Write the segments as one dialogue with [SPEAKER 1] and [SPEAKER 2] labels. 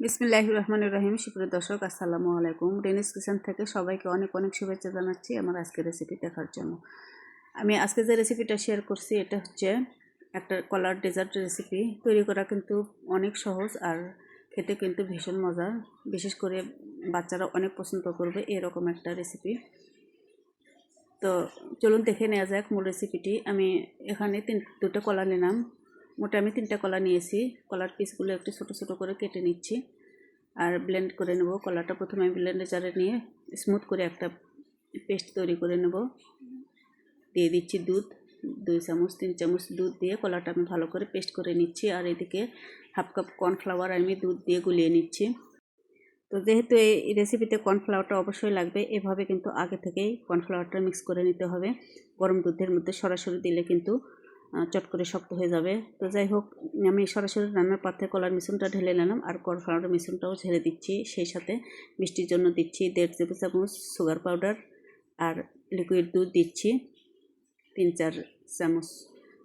[SPEAKER 1] বিসমিল্লাহ রহমান রহিম। সুপ্রিয় দর্শক, আসসালামু আলাইকুম। ডেনিস কিচেন থেকে সবাইকে অনেক অনেক শুভেচ্ছা জানাচ্ছি আমার আজকের রেসিপি দেখার জন্য। আমি আজকে যে রেসিপিটা শেয়ার করছি, এটা হচ্ছে একটা কলার ডেজার্ট রেসিপি তৈরি করা কিন্তু অনেক সহজ আর খেতে কিন্তু ভীষণ মজার বিশেষ করে বাচ্চারা অনেক পছন্দ করবে এরকম একটা রেসিপি তো চলুন দেখে নেওয়া যাক মূল রেসিপিটি আমি এখানে তিন, দুটো কলা নিলাম। মোটা আমি তিনটা কলা নিয়েছি। কলার পিসগুলো একটু ছোটো ছোটো করে কেটে নিচ্ছি। আর ব্লেন্ড করে নেব। কলাটা প্রথমে আমি ব্লেন্ডার জারে নিয়ে স্মুথ করে একটা পেস্ট তৈরি করে নেব। দিয়ে দিচ্ছি দুধ। দুই চামচ, তিন চামচ দুধ দিয়ে কলাটা আমি ভালো করে পেস্ট করে নিচ্ছি। আর এদিকে হাফ কাপ কর্নফ্লাওয়ার আমি দুধ দিয়ে গুলিয়ে নিচ্ছি। তো যেহেতু এই রেসিপিতে কর্নফ্লাওয়ারটা অবশ্যই লাগবে, এভাবে কিন্তু আগে থেকেই কর্নফ্লাওয়ারটা মিক্স করে নিতে হবে। গরম দুধের মধ্যে সরাসরি দিলে কিন্তু চট করে শক্ত হয়ে যাবে। তো যাই হোক, আমি সরাসরি রান্নার পাত্রে কলার মিশ্রণটা ঢেলে নিলাম আর কর্নফ্লাওয়ারের মিশ্রণটাও ঝেড়ে দিচ্ছি। সেই সাথে মিষ্টির জন্য দিচ্ছি দেড় টেবিল চামচ সুগার পাউডার আর লিকুইড দুধ দিচ্ছি তিন চার চামচ।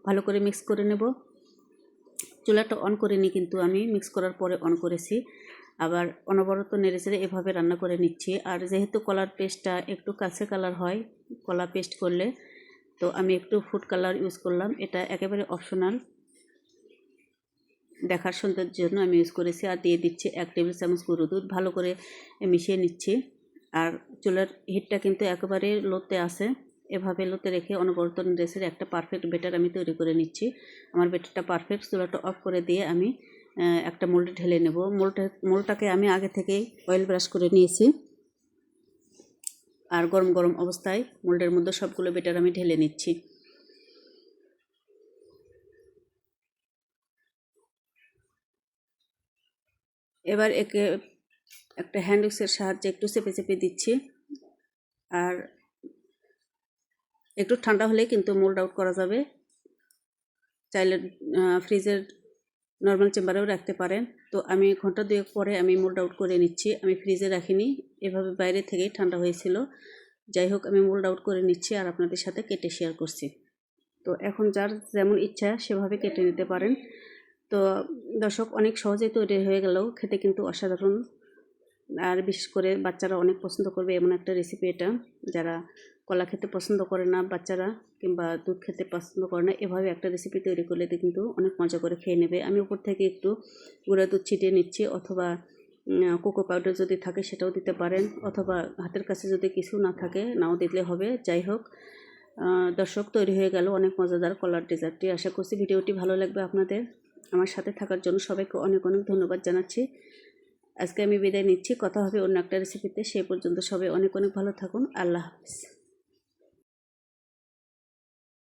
[SPEAKER 1] ভালো করে মিক্স করে নেব। চুলাটা অন করিনি কিন্তু আমি মিক্স করার পরে অন করেছি। আবার অনবরত নেড়ে চেড়ে এভাবে রান্না করে নিচ্ছি। আর যেহেতু কলার পেস্টটা একটু কাছে কালার হয়, কলা পেস্ট করলে তো আমি একটু ফুড কালার ইউজ করলাম। এটা একেবারে অপশনাল দেখার সৌন্দর্যের জন্য আমি ইউজ করেছি আর দিয়ে দিচ্ছি এক টেবিল চামচ গরু দুধ। ভালো করে মিশিয়ে নিচ্ছি। আর চুলার হিটটা কিন্তু একেবারে লোতে আছে। এভাবে লোতে রেখে অনবরত ড্রেসের একটা পারফেক্ট বেটার আমি তৈরি করে নিচ্ছি। আমার বেটারটা পারফেক্ট চুলাটা অফ করে দিয়ে আমি একটা মোল্ডে ঢেলে নেব। মোলটা মোলটাকে আমি আগে থেকেই অয়েল ব্রাশ করে নিয়েছি। আর গরম গরম অবস্থায় মোল্ডের মধ্যে সবগুলো বেটার আমি ঢেলে নিচ্ছি। এবার একে একটা হ্যান্ড উইক্সের সাহায্যে একটু চেপে চেপে দিচ্ছি। আর একটু ঠান্ডা হলে কিন্তু মোল্ড আউট করা যাবে। চাইলে ফ্রিজের নর্মাল চেম্বারেও রাখতে পারেন। তো আমি ঘণ্টা দুয়েক পরে আমি মোল্ড আউট করে নিচ্ছি। আমি ফ্রিজে রাখিনি। এভাবে বাইরে থেকেই ঠান্ডা হয়েছিল। যাই হোক, আমি মোল্ড আউট করে নিচ্ছি আর আপনাদের সাথে কেটে শেয়ার করছি। তো এখন যার যেমন ইচ্ছা সেভাবে কেটে নিতে পারেন। তো দর্শক, অনেক সহজেই তৈরি হয়ে গেলেও খেতে কিন্তু অসাধারণ। আর বিশেষ করে বাচ্চারা অনেক পছন্দ করবে এমন একটা রেসিপি এটা। যারা কলা খেতে পছন্দ করে না বাচ্চারা কিংবা দুধ খেতে পছন্দ করে না, এভাবে একটা রেসিপি তৈরি করলে কিন্তু অনেক মজা করে খেয়ে নেবে। আমি উপর থেকে একটু গুঁড়া দুধ ছিটিয়ে নিচ্ছি অথবা কোকো পাউডার যদি থাকে সেটাও দিতে পারেন অথবা হাতের কাছে যদি কিছু না থাকে নাও দিলে হবে। যাই হোক দর্শক তৈরি হয়ে গেল অনেক মজাদার কলার ডেজার্টটি আশা করছি ভিডিওটি ভালো লাগবে আপনাদের। আমার সাথে থাকার জন্য সবাইকে অনেক অনেক ধন্যবাদ জানাচ্ছি। আজকে আমি বিদায় নিচ্ছি। কথা হবে অন্য একটা রেসিপিতে সে পর্যন্ত সবাই অনেক অনেক ভালো থাকুন। আল্লাহ হাফিজ।